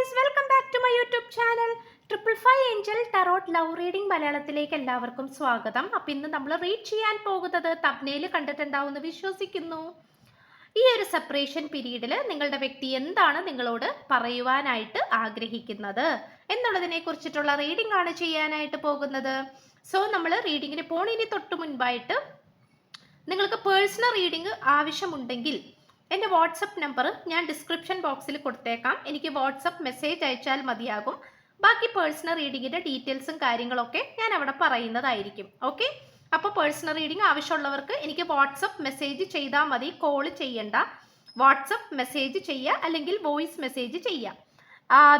Guys welcome back to my YouTube channel triple five angel tarot love reading മലയാളത്തിലേക്ക് എല്ലാവർക്കും സ്വാഗതം. അപ്പം ഇന്ന് നമ്മൾ റീഡ് ചെയ്യാൻ പോകുന്നത് തബ്നയിൽ കണ്ടിട്ടുണ്ടാവുമെന്ന് വിശ്വസിക്കുന്നു. ഈ ഒരു സെപ്പറേഷൻ പീരീഡിൽ നിങ്ങളുടെ വ്യക്തി എന്താണ് നിങ്ങളോട് പറയുവാനായിട്ട് ആഗ്രഹിക്കുന്നത്? എന്നുള്ളതിനെ കുറിച്ചിട്ടുള്ള റീഡിംഗ് ആണ് ചെയ്യാനായിട്ട് പോകുന്നത്. സോ നമ്മൾ റീഡിങ്ങിന് പോണതിന് തൊട്ട് മുൻപായിട്ട് നിങ്ങൾക്ക് പേഴ്സണൽ റീഡിംഗ് ആവശ്യമുണ്ടെങ്കിൽ എന്റെ വാട്സപ്പ് നമ്പർ ഞാൻ ഡിസ്ക്രിപ്ഷൻ ബോക്സിൽ കൊടുത്തേക്കാം. എനിക്ക് വാട്സപ്പ് മെസ്സേജ് അയച്ചാൽ മതിയാകും. ബാക്കി പേഴ്സണൽ റീഡിങ്ങിന്റെ ഡീറ്റെയിൽസും കാര്യങ്ങളൊക്കെ ഞാൻ അവിടെ പറയുന്നതായിരിക്കും. ഓക്കെ? അപ്പോൾ പേഴ്സണൽ റീഡിംഗ് ആവശ്യമുള്ളവർക്ക് എനിക്ക് വാട്സപ്പ് മെസ്സേജ് ചെയ്താൽ മതി. കോൾ ചെയ്യേണ്ട. വാട്സപ്പ് മെസ്സേജ് ചെയ്യുക അല്ലെങ്കിൽ വോയിസ് മെസ്സേജ് ചെയ്യുക.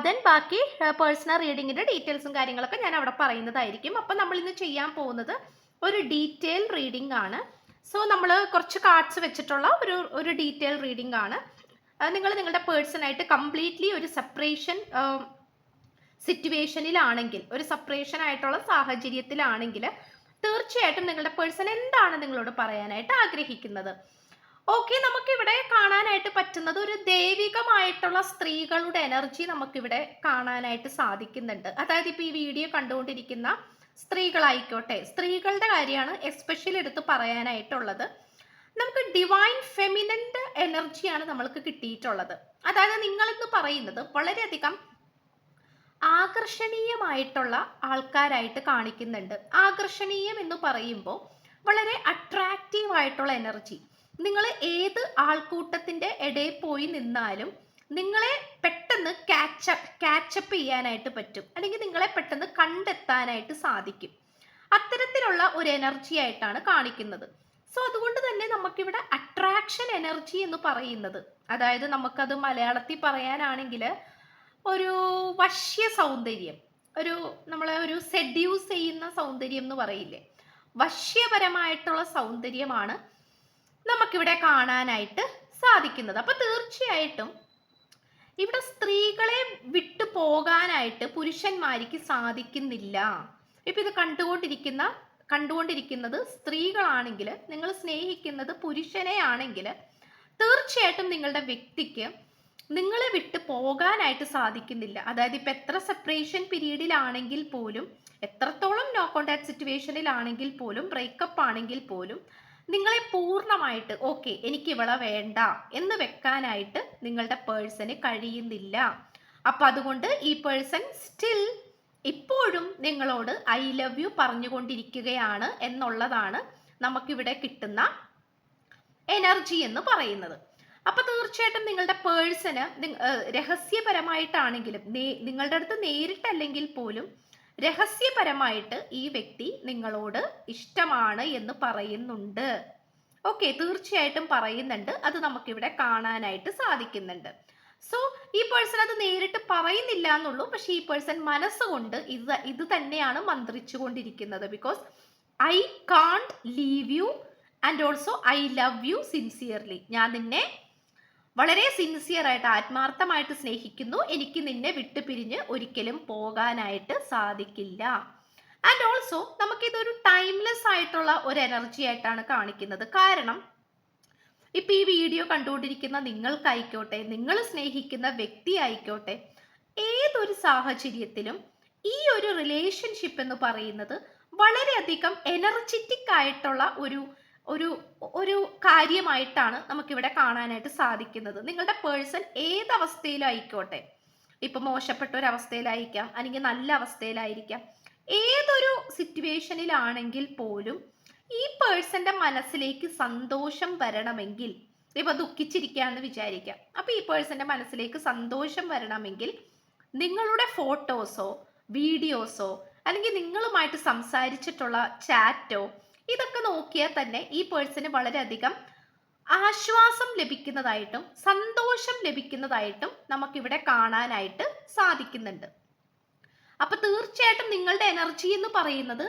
ദെൻ ബാക്കി പേഴ്സണൽ റീഡിങ്ങിന്റെ ഡീറ്റെയിൽസും കാര്യങ്ങളൊക്കെ ഞാൻ അവിടെ പറയുന്നതായിരിക്കും. അപ്പം നമ്മൾ ഇന്ന് ചെയ്യാൻ പോകുന്നത് ഒരു ഡീറ്റെയിൽ റീഡിംഗ് ആണ് സോ നമ്മൾ കുറച്ച് കാർഡ്സ് വെച്ചിട്ടുള്ള ഒരു ഒരു ഡീറ്റെയിൽ റീഡിംഗ് ആണ്. നിങ്ങൾ നിങ്ങളുടെ പേഴ്സണായിട്ട് കംപ്ലീറ്റ്ലി ഒരു സെപ്പറേഷൻ സിറ്റുവേഷനിലാണെങ്കിൽ ഒരു സെപ്പറേഷൻ ആയിട്ടുള്ള സാഹചര്യത്തിലാണെങ്കിൽ തീർച്ചയായിട്ടും നിങ്ങളുടെ പേഴ്സൺ എന്താണ് നിങ്ങളോട് പറയാനായിട്ട് ആഗ്രഹിക്കുന്നത്? ഓക്കെ നമുക്കിവിടെ കാണാനായിട്ട് പറ്റുന്നത് ഒരു ദൈവികമായിട്ടുള്ള സ്ത്രീകളുടെ എനർജി നമുക്കിവിടെ കാണാനായിട്ട് സാധിക്കുന്നുണ്ട്. അതായത് ഇപ്പോൾ ഈ വീഡിയോ കണ്ടുകൊണ്ടിരിക്കുന്ന സ്ത്രീകളായിക്കോട്ടെ. സ്ത്രീകളുടെ കാര്യമാണ് എസ്പെഷ്യലി എടുത്ത് പറയാനായിട്ടുള്ളത്. നമുക്ക് ഡിവൈൻ ഫെമിനന്റ് എനർജിയാണ് നമ്മൾക്ക് കിട്ടിയിട്ടുള്ളത്. അതായത് നിങ്ങളെന്ന് പറയുന്നത് വളരെയധികം ആകർഷണീയമായിട്ടുള്ള ആൾക്കാരായിട്ട് കാണിക്കുന്നുണ്ട്. ആകർഷണീയം എന്ന് പറയുമ്പോൾ വളരെ അട്രാക്റ്റീവ് ആയിട്ടുള്ള എനർജി നിങ്ങൾ ഏത് ആൾക്കൂട്ടത്തിന്റെ ഇടയിൽ പോയി നിന്നാലും നിങ്ങളെ പെട്ടെന്ന് ക്യാച്ചപ്പ് ക്യാച്ചപ്പ് ചെയ്യാനായിട്ട് പറ്റും. അല്ലെങ്കിൽ നിങ്ങളെ പെട്ടെന്ന് കണ്ടെത്താനായിട്ട് സാധിക്കും. അത്തരത്തിലുള്ള ഒരു എനർജി ആയിട്ടാണ് കാണിക്കുന്നത്. സോ അതുകൊണ്ട് തന്നെ നമുക്കിവിടെ അട്രാക്ഷൻ എനർജി എന്ന് പറയുന്നത് അതായത് നമുക്കത് മലയാളത്തിൽ പറയാനാണെങ്കിൽ ഒരു വശ്യ സൗന്ദര്യം ഒരു നമ്മളെ ഒരു സെഡ്യൂസ് ചെയ്യുന്ന സൗന്ദര്യം എന്ന് പറയില്ലേ? വശ്യപരമായിട്ടുള്ള സൗന്ദര്യമാണ് നമുക്കിവിടെ കാണാനായിട്ട് സാധിക്കുന്നത്. അപ്പൊ തീർച്ചയായിട്ടും ഇവിടെ സ്ത്രീകളെ വിട്ടു പോകാനായിട്ട് പുരുഷന്മാർക്ക് സാധിക്കുന്നില്ല. ഇപ്പൊ ഇത് കണ്ടുകൊണ്ടിരിക്കുന്ന കണ്ടുകൊണ്ടിരിക്കുന്നത് സ്ത്രീകളാണെങ്കിൽ നിങ്ങൾ സ്നേഹിക്കുന്നത് പുരുഷനെ ആണെങ്കിൽ തീർച്ചയായിട്ടും നിങ്ങളുടെ വ്യക്തിക്ക് നിങ്ങളെ വിട്ട് പോകാനായിട്ട് സാധിക്കുന്നില്ല. അതായത് ഇപ്പം എത്ര സെപ്പറേഷൻ പീരീഡിലാണെങ്കിൽ പോലും എത്രത്തോളം നോ കോണ്ടാക്ട് സിറ്റുവേഷനിലാണെങ്കിൽ പോലും ബ്രേക്കപ്പ് ആണെങ്കിൽ പോലും നിങ്ങളെ പൂർണമായിട്ട് ഓക്കെ എനിക്ക് ഇവളെ വേണ്ട എന്ന് വെക്കാനായിട്ട് നിങ്ങളുടെ പേഴ്സന് കഴിയുന്നില്ല. അപ്പം അതുകൊണ്ട് ഈ പേഴ്സൺ സ്റ്റിൽ ഇപ്പോഴും നിങ്ങളോട് ഐ ലവ് യു പറഞ്ഞുകൊണ്ടിരിക്കുകയാണ് എന്നുള്ളതാണ് നമുക്കിവിടെ കിട്ടുന്ന എനർജി എന്ന് പറയുന്നത്. അപ്പൊ തീർച്ചയായിട്ടും നിങ്ങളുടെ പേഴ്സന് രഹസ്യപരമായിട്ടാണെങ്കിലും നിങ്ങളുടെ അടുത്ത് നേരിട്ടല്ലെങ്കിൽ പോലും രഹസ്യപരമായിട്ട് ഈ വ്യക്തി നിങ്ങളോട് ഇഷ്ടമാണ് എന്ന് പറയുന്നുണ്ട്. ഓക്കെ തീർച്ചയായിട്ടും പറയുന്നുണ്ട്. അത് നമുക്കിവിടെ കാണാനായിട്ട് സാധിക്കുന്നുണ്ട്. സോ ഈ പേഴ്സൺ അത് നേരിട്ട് പറയുന്നില്ല എന്നുള്ളൂ. പക്ഷെ ഈ പേഴ്സൺ മനസ്സുകൊണ്ട് ഇത് ഇത് തന്നെയാണ് മന്ത്രിച്ചു കൊണ്ടിരിക്കുന്നത് because I can't leave you and also I love you sincerely ഞാൻ നിന്നെ വളരെ സിൻസിയർ ആയിട്ട് ആത്മാർത്ഥമായിട്ട് സ്നേഹിക്കുന്നു. എനിക്ക് നിന്നെ വിട്ടുപിരിഞ്ഞ് ഒരിക്കലും പോകാനായിട്ട് സാധിക്കില്ല. ആൻഡ് ഓൾസോ നമുക്കിതൊരു ടൈംലെസ് ആയിട്ടുള്ള ഒരു എനർജി ആയിട്ടാണ് കാണിക്കുന്നത്. കാരണം ഇപ്പൊ ഈ വീഡിയോ കണ്ടുകൊണ്ടിരിക്കുന്ന നിങ്ങൾക്കായിക്കോട്ടെ നിങ്ങൾ സ്നേഹിക്കുന്ന വ്യക്തി ആയിക്കോട്ടെ ഏതൊരു സാഹചര്യത്തിലും ഈ ഒരു റിലേഷൻഷിപ്പ് എന്ന് പറയുന്നത് വളരെയധികം എനർജറ്റിക് ആയിട്ടുള്ള ഒരു ഒരു ഒരു കാര്യമായിട്ടാണ് നമുക്കിവിടെ കാണാനായിട്ട് സാധിക്കുന്നത്. നിങ്ങളുടെ പേഴ്സൺ ഏത് അവസ്ഥയിലായിക്കോട്ടെ ഇപ്പൊ മോശപ്പെട്ട ഒരു അവസ്ഥയിലായിരിക്കാം അല്ലെങ്കിൽ നല്ല അവസ്ഥയിലായിരിക്കാം ഏതൊരു സിറ്റുവേഷനിലാണെങ്കിൽ പോലും ഈ പേഴ്സന്റെ മനസ്സിലേക്ക് സന്തോഷം വരണമെങ്കിൽ ഇപ്പൊ ദുഃഖിച്ചിരിക്കുകയാണെന്ന് വിചാരിക്കാം. അപ്പൊ ഈ പേഴ്സന്റെ മനസ്സിലേക്ക് സന്തോഷം വരണമെങ്കിൽ നിങ്ങളുടെ ഫോട്ടോസോ വീഡിയോസോ അല്ലെങ്കിൽ നിങ്ങളുമായിട്ട് സംസാരിച്ചിട്ടുള്ള ചാറ്റോ ഇതൊക്കെ നോക്കിയാൽ തന്നെ ഈ പേഴ്സന് വളരെയധികം ആശ്വാസം ലഭിക്കുന്നതായിട്ടും സന്തോഷം ലഭിക്കുന്നതായിട്ടും നമുക്കിവിടെ കാണാനായിട്ട് സാധിക്കുന്നുണ്ട്. അപ്പൊ തീർച്ചയായിട്ടും നിങ്ങളുടെ എനർജി എന്ന് പറയുന്നത്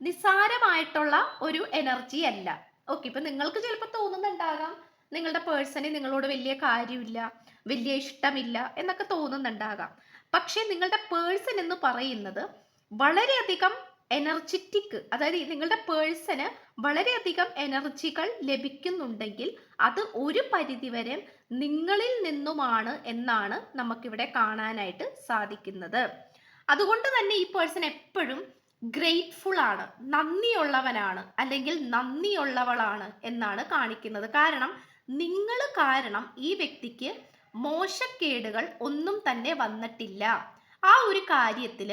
നിസാരമായിട്ടുള്ള ഒരു എനർജി അല്ല. ഓക്കെ ഇപ്പൊ നിങ്ങൾക്ക് ചിലപ്പോൾ തോന്നുന്നുണ്ടാകാം നിങ്ങളുടെ പേഴ്സണി നിങ്ങളോട് വലിയ കാര്യമില്ല വലിയ ഇഷ്ടമില്ല എന്നൊക്കെ തോന്നുന്നുണ്ടാകാം. പക്ഷെ നിങ്ങളുടെ പേഴ്സൺ എന്ന് പറയുന്നത് വളരെയധികം എനർജറ്റിക് അതായത് നിങ്ങളുടെ പേഴ്സന് വളരെയധികം എനർജികൾ ലഭിക്കുന്നുണ്ടെങ്കിൽ അത് ഒരു പരിധിവരെ നിങ്ങളിൽ നിന്നുമാണ് എന്നാണ് നമുക്കിവിടെ കാണാനായിട്ട് സാധിക്കുന്നത്. അതുകൊണ്ട് തന്നെ ഈ പേഴ്സൺ എപ്പോഴും ഗ്രേറ്റ്ഫുൾ ആണ് നന്ദിയുള്ളവനാണ് അല്ലെങ്കിൽ നന്ദിയുള്ളവളാണ് എന്നാണ് കാണിക്കുന്നത്. കാരണം നിങ്ങൾ കാരണം ഈ വ്യക്തിക്ക് മോശക്കേടുകൾ ഒന്നും തന്നെ വന്നിട്ടില്ല. ആ ഒരു കാര്യത്തിൽ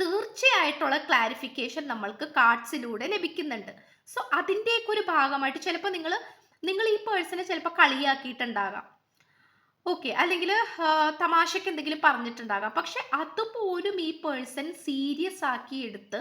തീർച്ചയായിട്ടുള്ള ക്ലാരിഫിക്കേഷൻ നമ്മൾക്ക് കാർഡ്സിലൂടെ ലഭിക്കുന്നുണ്ട്. സോ അതിന്റെയൊക്കെ ഒരു ഭാഗമായിട്ട് ചിലപ്പോൾ നിങ്ങൾ നിങ്ങൾ ഈ പേഴ്സണെ ചിലപ്പോൾ കളിയാക്കിയിട്ടുണ്ടാകാം. ഓക്കെ അല്ലെങ്കിൽ തമാശയ്ക്ക് എന്തെങ്കിലും പറഞ്ഞിട്ടുണ്ടാകാം. പക്ഷെ അതുപോലും ഈ പേഴ്സൺ സീരിയസ് ആക്കി എടുത്ത്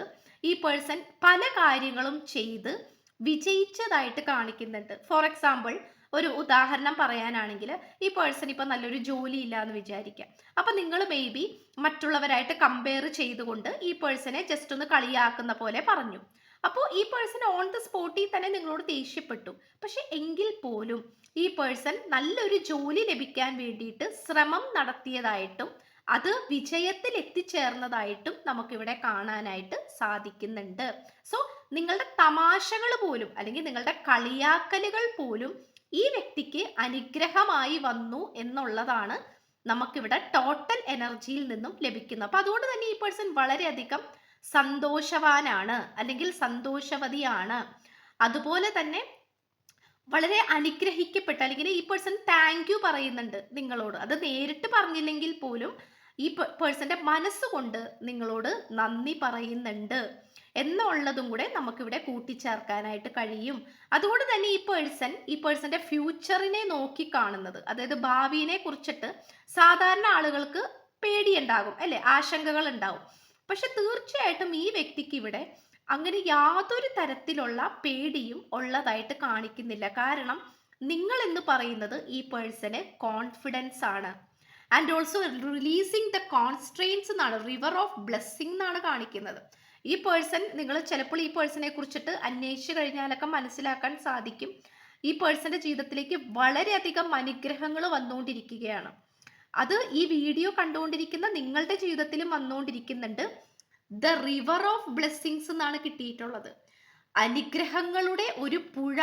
ഈ പേഴ്സൺ പല കാര്യങ്ങളും ചെയ്ത് വിജയിച്ചതായിട്ട് കാണിക്കുന്നുണ്ട്. ഫോർ എക്സാമ്പിൾ ഒരു ഉദാഹരണം പറയാനാണെങ്കിൽ ഈ പേഴ്സൺ ഇപ്പം നല്ലൊരു ജോലി ഇല്ല എന്ന് വിചാരിക്കാം. അപ്പം നിങ്ങൾ മേ ബി മറ്റുള്ളവരായിട്ട് കമ്പയർ ചെയ്തുകൊണ്ട് ഈ പേഴ്സണെ ജസ്റ്റ് ഒന്ന് കളിയാക്കുന്ന പോലെ പറഞ്ഞു. അപ്പോൾ ഈ പേഴ്സൺ ഓൺ ദ സ്പോട്ടിൽ തന്നെ നിങ്ങളോട് ദേഷ്യപ്പെട്ടു. പക്ഷെ എങ്കിൽ പോലും ഈ പേഴ്സൺ നല്ലൊരു ജോലി ലഭിക്കാൻ വേണ്ടിയിട്ട് ശ്രമം നടത്തിയതായിട്ടും അത് വിജയത്തിൽ എത്തിച്ചേർന്നതായിട്ടും നമുക്കിവിടെ കാണാനായിട്ട് സാധിക്കുന്നുണ്ട്. സോ നിങ്ങളുടെ തമാശകൾ പോലും അല്ലെങ്കിൽ നിങ്ങളുടെ കളിയാക്കലുകൾ പോലും ഈ വ്യക്തിക്ക് അനുഗ്രഹമായി വന്നു എന്നുള്ളതാണ് നമുക്കിവിടെ ടോട്ടൽ എനർജിയിൽ നിന്നും ലഭിക്കുന്നത്. അപ്പൊ അതുകൊണ്ട് തന്നെ ഈ പേഴ്സൺ വളരെയധികം സന്തോഷവാനാണ് അല്ലെങ്കിൽ സന്തോഷവതിയാണ്. അതുപോലെ തന്നെ വളരെ അനുഗ്രഹിക്കപ്പെട്ട അല്ലെങ്കിൽ ഈ പേഴ്സൺ താങ്ക് യു പറയുന്നുണ്ട് നിങ്ങളോട്. അത് നേരിട്ട് പറഞ്ഞില്ലെങ്കിൽ പോലും ഈ പേഴ്സന്റെ മനസ്സുകൊണ്ട് നിങ്ങളോട് നന്ദി പറയുന്നുണ്ട് എന്നുള്ളതും കൂടെ നമുക്കിവിടെ കൂട്ടിച്ചേർക്കാനായിട്ട് കഴിയും. അതുകൊണ്ട് തന്നെ ഈ പേഴ്സൺ ഈ പേഴ്സന്റെ ഫ്യൂച്ചറിനെ നോക്കി കാണുന്നത് അതായത് ഭാവിയെ കുറിച്ചിട്ട് സാധാരണ ആളുകൾക്ക് പേടിയുണ്ടാകും അല്ലെ? ആശങ്കകൾ ഉണ്ടാകും പക്ഷെ തീർച്ചയായിട്ടും ഈ വ്യക്തിക്ക് ഇവിടെ അങ്ങനെ യാതൊരു തരത്തിലുള്ള പേടിയും ഉള്ളതായിട്ട് കാണിക്കുന്നില്ല. കാരണം നിങ്ങൾ എന്ന് പറയുന്നത് ഈ പേഴ്സന് കോൺഫിഡൻസ് ആണ്. And also releasing the constraints എന്നാണ് റിവർ ഓഫ് ബ്ലെസ്സിങ് എന്നാണ് കാണിക്കുന്നത്. ഈ പേഴ്സൺ നിങ്ങൾ ചിലപ്പോൾ ഈ പേഴ്സണെ കുറിച്ചിട്ട് അന്വേഷിച്ചു കഴിഞ്ഞാലൊക്കെ മനസ്സിലാക്കാൻ സാധിക്കും. ഈ പേഴ്സന്റെ ജീവിതത്തിലേക്ക് വളരെയധികം അനുഗ്രഹങ്ങൾ വന്നുകൊണ്ടിരിക്കുകയാണ്. അത് ഈ വീഡിയോ കണ്ടുകൊണ്ടിരിക്കുന്ന നിങ്ങളുടെ ജീവിതത്തിലും വന്നുകൊണ്ടിരിക്കുന്നുണ്ട്. ദ റിവർ ഓഫ് ബ്ലെസ്സിങ്സ് എന്നാണ് കിട്ടിയിട്ടുള്ളത്. അനുഗ്രഹങ്ങളുടെ ഒരു പുഴ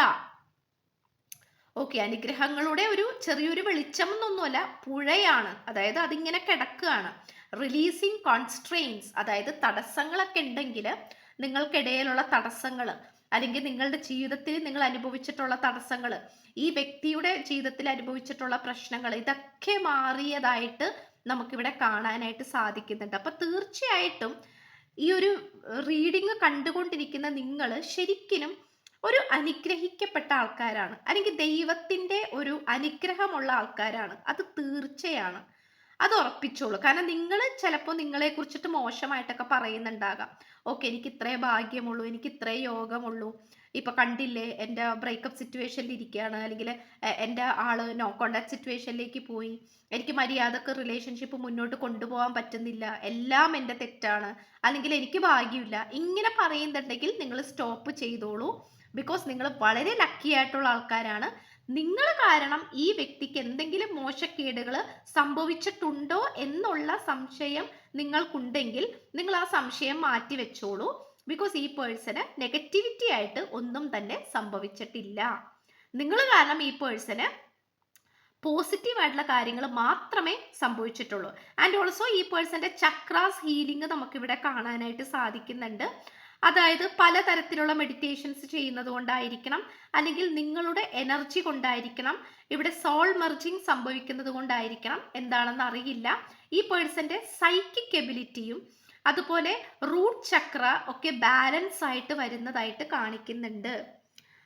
ഓക്കെ അനുഗ്രഹങ്ങളുടെ ഒരു ചെറിയൊരു വെളിച്ചം എന്നൊന്നുമല്ല പുഴയാണ്. അതായത് അതിങ്ങനെ കിടക്കുകയാണ്. റിലീസിങ് കോൺസ്ട്രെയിൻസ് അതായത് തടസ്സങ്ങളൊക്കെ ഉണ്ടെങ്കിൽ നിങ്ങൾക്കിടയിലുള്ള തടസ്സങ്ങൾ അല്ലെങ്കിൽ നിങ്ങളുടെ ജീവിതത്തിൽ നിങ്ങൾ അനുഭവിച്ചിട്ടുള്ള തടസ്സങ്ങൾ ഈ വ്യക്തിയുടെ ജീവിതത്തിൽ അനുഭവിച്ചിട്ടുള്ള പ്രശ്നങ്ങൾ ഇതൊക്കെ മാറിയതായിട്ട് നമുക്കിവിടെ കാണാനായിട്ട് സാധിക്കുന്നുണ്ട്. അപ്പൊ തീർച്ചയായിട്ടും ഈ ഒരു റീഡിങ് കണ്ടുകൊണ്ടിരിക്കുന്ന നിങ്ങൾ ശരിക്കും ഒരു അനുഗ്രഹിക്കപ്പെട്ട ആൾക്കാരാണ്. അല്ലെങ്കിൽ ദൈവത്തിന്റെ ഒരു അനുഗ്രഹമുള്ള ആൾക്കാരാണ്. അത് തീർച്ചയാണ്. അത് ഉറപ്പിച്ചോളൂ. കാരണം നിങ്ങൾ ചിലപ്പോൾ നിങ്ങളെ കുറിച്ചിട്ട് മോശമായിട്ടൊക്കെ പറയുന്നുണ്ടാകാം. ഓക്കെ എനിക്ക് ഇത്രേ ഭാഗ്യമുള്ളൂ എനിക്ക് ഇത്രേ യോഗമുള്ളൂ. ഇപ്പൊ കണ്ടില്ലേ എന്റെ ബ്രേക്കപ്പ് സിറ്റുവേഷനിൽ ഇരിക്കുകയാണ്. അല്ലെങ്കിൽ എന്റെ ആൾ നോ കോണ്ടാക്ട് സിറ്റുവേഷനിലേക്ക് പോയി. എനിക്ക് മര്യാദയ്ക്ക് റിലേഷൻഷിപ്പ് മുന്നോട്ട് കൊണ്ടുപോകാൻ പറ്റുന്നില്ല. എല്ലാം എന്റെ തെറ്റാണ്. അല്ലെങ്കിൽ എനിക്ക് ഭാഗ്യമില്ല. ഇങ്ങനെ പറയുന്നുണ്ടെങ്കിൽ നിങ്ങൾ സ്റ്റോപ്പ് ചെയ്തോളൂ. ബിക്കോസ് നിങ്ങൾ വളരെ ലക്കി ആയിട്ടുള്ള ആൾക്കാരാണ്. നിങ്ങൾ കാരണം ഈ വ്യക്തിക്ക് എന്തെങ്കിലും മോശക്കേടുകൾ സംഭവിച്ചിട്ടുണ്ടോ എന്നുള്ള സംശയം നിങ്ങൾക്കുണ്ടെങ്കിൽ നിങ്ങൾ ആ സംശയം മാറ്റി വെച്ചോളൂ. ബിക്കോസ് ഈ പേഴ്സന് നെഗറ്റിവിറ്റി ആയിട്ട് ഒന്നും തന്നെ സംഭവിച്ചിട്ടില്ല. നിങ്ങൾ കാരണം ഈ പേഴ്സന് പോസിറ്റീവ് ആയിട്ടുള്ള കാര്യങ്ങൾ മാത്രമേ സംഭവിച്ചിട്ടുള്ളൂ. ആൻഡ് ഓൾസോ ഈ പേഴ്സന്റെ ചക്രാസ് ഹീലിംഗ് നമുക്കിവിടെ കാണാനായിട്ട് സാധിക്കുന്നുണ്ട്. അതായത് പലതരത്തിലുള്ള മെഡിറ്റേഷൻസ് ചെയ്യുന്നത് കൊണ്ടായിരിക്കണം അല്ലെങ്കിൽ നിങ്ങളുടെ എനർജി കൊണ്ടായിരിക്കണം ഇവിടെ സോൾ മെർജിങ് സംഭവിക്കുന്നത് കൊണ്ടായിരിക്കണം എന്താണെന്ന് അറിയില്ല. ഈ പേഴ്സന്റെ സൈക്കിക് എബിലിറ്റിയും അതുപോലെ റൂട്ട് ചക്ര ഒക്കെ ബാലൻസ് ആയിട്ട് വരുന്നതായിട്ട് കാണിക്കുന്നുണ്ട്.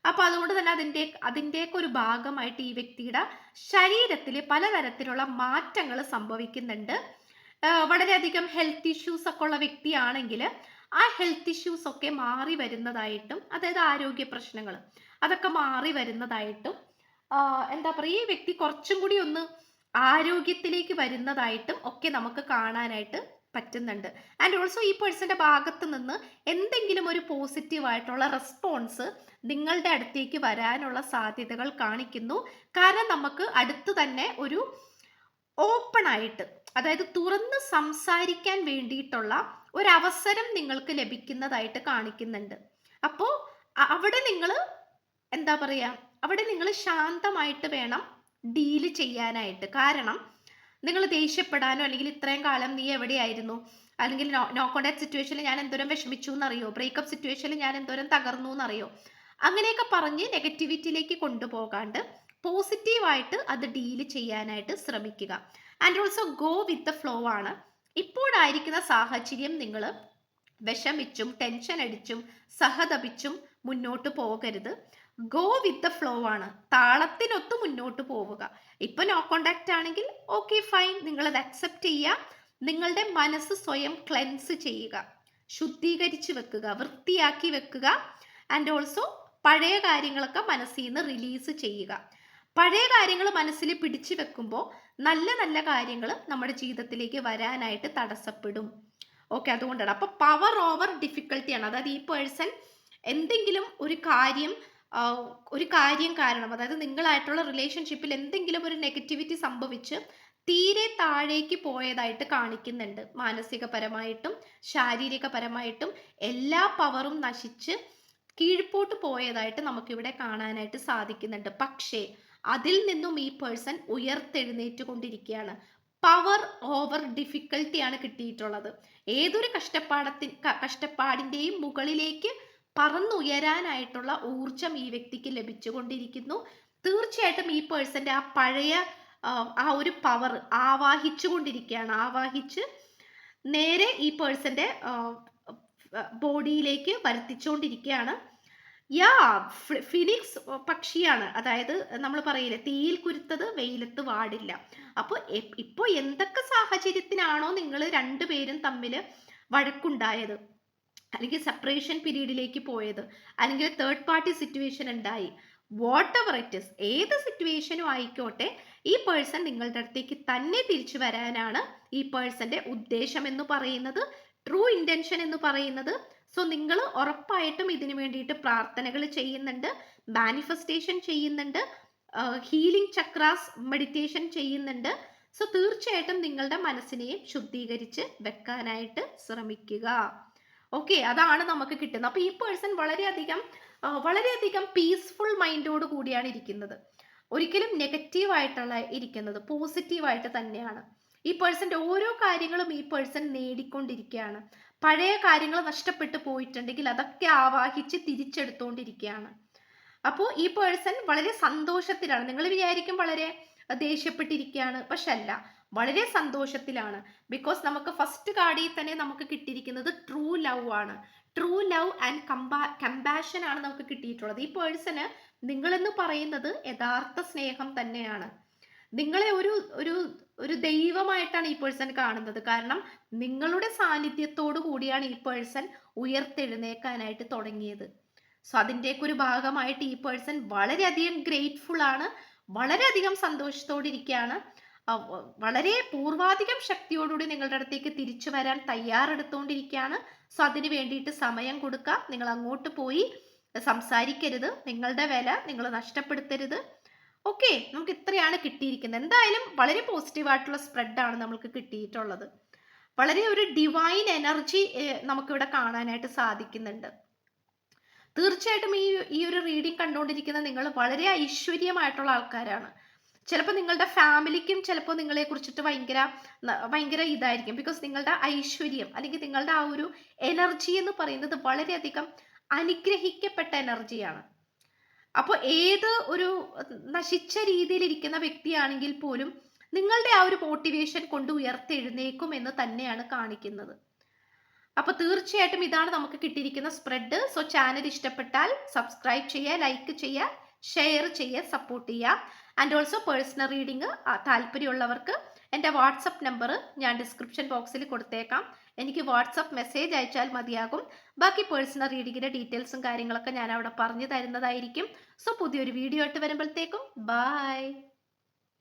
അപ്പൊ അതുകൊണ്ട് തന്നെ അതിന്റെ അതിന്റെയൊക്കെ ഒരു ഭാഗമായിട്ട് ഈ വ്യക്തിയുടെ ശരീരത്തിൽ പലതരത്തിലുള്ള മാറ്റങ്ങൾ സംഭവിക്കുന്നുണ്ട്. വളരെയധികം ഹെൽത്ത് ഇഷ്യൂസ് ഒക്കെ ഉള്ള വ്യക്തിയാണെങ്കിൽ ആ ഹെൽത്ത് ഇഷ്യൂസ് ഒക്കെ മാറി വരുന്നതായിട്ടും അതായത് ആരോഗ്യ പ്രശ്നങ്ങൾ അതൊക്കെ മാറി വരുന്നതായിട്ടും എന്താ പറയുക ഈ വ്യക്തി കുറച്ചും കൂടി ഒന്ന് ആരോഗ്യത്തിലേക്ക് വരുന്നതായിട്ടും ഒക്കെ നമുക്ക് കാണാനായിട്ട് പറ്റുന്നുണ്ട്. ആൻഡ് ഓൾസോ ഈ പേഴ്സന്റെ ഭാഗത്ത് നിന്ന് എന്തെങ്കിലും ഒരു പോസിറ്റീവ് ആയിട്ടുള്ള റെസ്പോൺസ് നിങ്ങളുടെ അടുത്തേക്ക് വരാനുള്ള സാധ്യതകൾ കാണിക്കുന്നു. കാരണം നമുക്ക് അടുത്ത് തന്നെ ഒരു ഓപ്പൺ ആയിട്ട് അതായത് തുറന്ന് സംസാരിക്കാൻ വേണ്ടിയിട്ടുള്ള ഒരവസരം നിങ്ങൾക്ക് ലഭിക്കുന്നതായിട്ട് കാണിക്കുന്നുണ്ട്. അപ്പോൾ അവിടെ നിങ്ങൾ എന്താ പറയുക അവിടെ നിങ്ങൾ ശാന്തമായിട്ട് വേണം ഡീൽ ചെയ്യാനായിട്ട്. കാരണം നിങ്ങൾ ദേഷ്യപ്പെടാനോ അല്ലെങ്കിൽ ഇത്രയും കാലം നീ എവിടെയായിരുന്നു? അല്ലെങ്കിൽ നോ നോ കോണ്ടാക്ട് സിറ്റുവേഷനിൽ ഞാൻ എന്തോരം വിഷമിച്ചു എന്നറിയോ? ബ്രേക്കപ്പ് സിറ്റുവേഷനിൽ ഞാൻ എന്തോരം തകർന്നു എന്നറിയോ? അങ്ങനെയൊക്കെ പറഞ്ഞ് നെഗറ്റിവിറ്റിയിലേക്ക് കൊണ്ടുപോകാണ്ട് പോസിറ്റീവായിട്ട് അത് ഡീൽ ചെയ്യാനായിട്ട് ശ്രമിക്കുക. And also go with the flow ആണ്. ഇപ്പോഴായിരിക്കുന്ന സാഹചര്യം നിങ്ങൾ വിഷമിച്ചും ടെൻഷൻ അടിച്ചും സഹതപിച്ചും മുന്നോട്ട് പോകരുത്. ഗോ വിത്ത് ദ ഫ്ലോ ആണ്. താളത്തിനൊത്ത് മുന്നോട്ട് പോവുക. ഇപ്പൊ നോ കോണ്ടാക്ട് ആണെങ്കിൽ ഓക്കെ ഫൈൻ നിങ്ങൾ അത് അക്സെപ്റ്റ് ചെയ്യുക. നിങ്ങളുടെ മനസ്സ് സ്വയം ക്ലെൻസ് ചെയ്യുക. ശുദ്ധീകരിച്ച് വെക്കുക. വൃത്തിയാക്കി വെക്കുക. ആൻഡ് ഓൾസോ പഴയ കാര്യങ്ങളൊക്കെ മനസ്സിൽ നിന്ന് റിലീസ് ചെയ്യുക. പഴയ കാര്യങ്ങൾ മനസ്സിൽ പിടിച്ചു വെക്കുമ്പോൾ നല്ല നല്ല കാര്യങ്ങൾ നമ്മുടെ ജീവിതത്തിലേക്ക് വരാനായിട്ട് തടസ്സപ്പെടും. ഓക്കെ അതുകൊണ്ടാണ്. അപ്പൊ പവർ ഓവർ ഡിഫിക്കൽട്ടിയാണ് അതായത് ഈ പേഴ്സൺ എന്തെങ്കിലും ഒരു കാര്യം ഒരു കാര്യം കാരണം അതായത് നിങ്ങളായിട്ടുള്ള റിലേഷൻഷിപ്പിൽ എന്തെങ്കിലും ഒരു നെഗറ്റിവിറ്റി സംഭവിച്ച് തീരെ താഴേക്ക് പോയതായിട്ട് കാണിക്കുന്നുണ്ട്. മാനസികപരമായിട്ടും ശാരീരികപരമായിട്ടും എല്ലാ പവറും നശിച്ച് കീഴ്പോട്ട് പോയതായിട്ട് നമുക്കിവിടെ കാണാനായിട്ട് സാധിക്കുന്നുണ്ട്. പക്ഷേ അതിൽ നിന്നും ഈ പേഴ്സൺ ഉയർത്തെഴുന്നേറ്റ് കൊണ്ടിരിക്കുകയാണ് പവർ ഓവർ ഡിഫിക്കൽട്ടിയാണ് കിട്ടിയിട്ടുള്ളത്. ഏതൊരു കഷ്ടപ്പാടത്തി കഷ്ടപ്പാടിന്റെയും മുകളിലേക്ക് പറന്നുയരാനായിട്ടുള്ള ഊർജം ഈ വ്യക്തിക്ക് ലഭിച്ചുകൊണ്ടിരിക്കുന്നു. തീർച്ചയായിട്ടും ഈ പേഴ്സന്റെ ആ പഴയ ആ ഒരു പവർ ആവാഹിച്ചു കൊണ്ടിരിക്കുകയാണ് ആവാഹിച്ച് നേരെ ഈ പേഴ്സന്റെ ബോഡിയിലേക്ക് വരുത്തിച്ചുകൊണ്ടിരിക്കുകയാണ്. യാ ഫിനിക്സ് പക്ഷിയാണ്. അതായത് നമ്മൾ പറയില്ലേ തീയിൽ കുരുത്തത് വെയിലത്ത് വാടില്ല. അപ്പോൾ ഇപ്പോൾ എന്തൊക്കെ സാഹചര്യത്തിനാണോ നിങ്ങൾ രണ്ടുപേരും തമ്മിൽ വഴക്കുണ്ടായത്? അല്ലെങ്കിൽ സെപ്പറേഷൻ പീരീഡിലേക്ക് പോയത്? അല്ലെങ്കിൽ തേർഡ് പാർട്ടി സിറ്റുവേഷൻ ഉണ്ടായി? വാട്ട് എവർ ഇറ്റ് ഇസ് ഏത് സിറ്റുവേഷനും ആയിക്കോട്ടെ ഈ പേഴ്സൺ നിങ്ങളുടെ അടുത്തേക്ക് തന്നെ തിരിച്ചു വരാനാണ് ഈ പേഴ്സന്റെ ഉദ്ദേശം എന്ന് പറയുന്നത്. ട്രൂ ഇന്റൻഷൻ എന്ന് പറയുന്നത് സോ നിങ്ങൾ ഉറപ്പായിട്ടും ഇതിനു വേണ്ടിയിട്ട് പ്രാർത്ഥനകൾ ചെയ്യുന്നുണ്ട് മാനിഫെസ്റ്റേഷൻ ചെയ്യുന്നുണ്ട് ഹീലിംഗ് ചക്രാസ് മെഡിറ്റേഷൻ ചെയ്യുന്നുണ്ട്. സോ തീർച്ചയായിട്ടും നിങ്ങളുടെ മനസ്സിനെയും ശുദ്ധീകരിച്ച് വെക്കാനായിട്ട് ശ്രമിക്കുക. ഓക്കെ അതാണ് നമുക്ക് കിട്ടുന്നത്. അപ്പൊ ഈ പേഴ്സൺ വളരെയധികം വളരെയധികം പീസ്ഫുൾ മൈൻഡോട് കൂടിയാണ് ഇരിക്കുന്നത്. ഒരിക്കലും നെഗറ്റീവായിട്ടുള്ള ഇരിക്കുന്നത് പോസിറ്റീവായിട്ട് തന്നെയാണ്. ഈ പേഴ്സന്റെ ഓരോ കാര്യങ്ങളും ഈ പേഴ്സൺ നേടിക്കൊണ്ടിരിക്കുകയാണ്. പഴയ കാര്യങ്ങൾ നഷ്ടപ്പെട്ടു പോയിട്ടുണ്ടെങ്കിൽ അതൊക്കെ ആവാഹിച്ച് തിരിച്ചെടുത്തുകൊണ്ടിരിക്കുകയാണ് അപ്പോൾ ഈ പേഴ്സൺ വളരെ സന്തോഷത്തിലാണ്. നിങ്ങൾ വിചാരിക്കും വളരെ ദേഷ്യപ്പെട്ടിരിക്കുകയാണ്. പക്ഷെ അല്ല വളരെ സന്തോഷത്തിലാണ്. ബിക്കോസ് നമുക്ക് ഫസ്റ്റ് കാർഡിൽ തന്നെ നമുക്ക് കിട്ടിയിരിക്കുന്നത് ട്രൂ ലവ് ആണ്. ട്രൂ ലവ് ആൻഡ് കമ്പാ കമ്പാഷൻ ആണ് നമുക്ക് കിട്ടിയിട്ടുള്ളത്. ഈ പേഴ്സണ് നിങ്ങളെന്ന് പറയുന്നത് യഥാർത്ഥ സ്നേഹം തന്നെയാണ്. നിങ്ങളെ ഒരു ഒരു ഒരു ദൈവമായിട്ടാണ് ഈ പേഴ്സൺ കാണുന്നത്. കാരണം നിങ്ങളുടെ സാന്നിധ്യത്തോടു കൂടിയാണ് ഈ പേഴ്സൺ ഉയർത്തെഴുന്നേക്കാനായിട്ട് തുടങ്ങിയത്. സോ അതിന്റെയൊക്കെ ഒരു ഭാഗമായിട്ട് ഈ പേഴ്സൺ വളരെയധികം ഗ്രേറ്റ്ഫുൾ ആണ്. വളരെയധികം സന്തോഷത്തോടെ ഇരിക്കുകയാണ് വളരെ പൂർവാധികം ശക്തിയോടുകൂടി നിങ്ങളുടെ അടുത്തേക്ക് തിരിച്ചു വരാൻ തയ്യാറെടുത്തുകൊണ്ടിരിക്കുകയാണ് സോ അതിന് വേണ്ടിയിട്ട് സമയം കൊടുക്കുക നിങ്ങൾ അങ്ങോട്ട് പോയി സംസാരിക്കരുത്. നിങ്ങളുടെ വില നിങ്ങൾ നഷ്ടപ്പെടുത്തരുത്. ഓക്കെ നമുക്ക് ഇത്രയാണ് കിട്ടിയിരിക്കുന്നത്. എന്തായാലും വളരെ പോസിറ്റീവായിട്ടുള്ള സ്പ്രെഡാണ് നമുക്ക് കിട്ടിയിട്ടുള്ളത്. വളരെ ഒരു ഡിവൈൻ എനർജി നമുക്കിവിടെ കാണാനായിട്ട് സാധിക്കുന്നുണ്ട്. തീർച്ചയായിട്ടും ഈ ഈ ഒരു റീഡിംഗ് കണ്ടുകൊണ്ടിരിക്കുന്ന നിങ്ങൾ വളരെ ഐശ്വര്യമായിട്ടുള്ള ആൾക്കാരാണ്. ചിലപ്പോൾ നിങ്ങളുടെ ഫാമിലിക്കും ചിലപ്പോൾ നിങ്ങളെ കുറിച്ചിട്ട് ഭയങ്കര ഭയങ്കര ഇതായിരിക്കും. ബിക്കോസ് നിങ്ങളുടെ ഐശ്വര്യം അല്ലെങ്കിൽ നിങ്ങളുടെ ആ ഒരു എനർജി എന്ന് പറയുന്നത് വളരെയധികം അനുഗ്രഹിക്കപ്പെട്ട എനർജിയാണ് അപ്പോൾ ഏത് ഒരു നശിച്ച രീതിയിലിരിക്കുന്ന വ്യക്തിയാണെങ്കിൽ പോലും നിങ്ങളുടെ ആ ഒരു മോട്ടിവേഷൻ കൊണ്ട് ഉയർത്തെഴുന്നേക്കും എന്ന് തന്നെയാണ് കാണിക്കുന്നത്. അപ്പോൾ തീർച്ചയായിട്ടും ഇതാണ് നമുക്ക് കിട്ടിയിരിക്കുന്ന സ്പ്രെഡ് സോ ചാനൽ ഇഷ്ടപ്പെട്ടാൽ സബ്സ്ക്രൈബ് ചെയ്യുക ലൈക്ക് ചെയ്യുക ഷെയർ ചെയ്യുക സപ്പോർട്ട് ചെയ്യുക. ആൻഡ് ഓൾസോ പേഴ്സണൽ റീഡിങ് താല്പര്യമുള്ളവർക്ക് എന്റെ വാട്സപ്പ് നമ്പർ ഞാൻ ഡിസ്ക്രിപ്ഷൻ ബോക്സിൽ കൊടുത്തേക്കാം. എനിക്ക് വാട്സപ്പ് മെസ്സേജ് അയച്ചാൽ മതിയാകും. ബാക്കി പേഴ്സണൽ റീഡിങ്ങിന്റെ ഡീറ്റെയിൽസും കാര്യങ്ങളൊക്കെ ഞാൻ അവിടെ പറഞ്ഞു തരുന്നതായിരിക്കും. സോ പുതിയൊരു വീഡിയോ ആയിട്ട് വരുമ്പോഴത്തേക്കും ബൈ.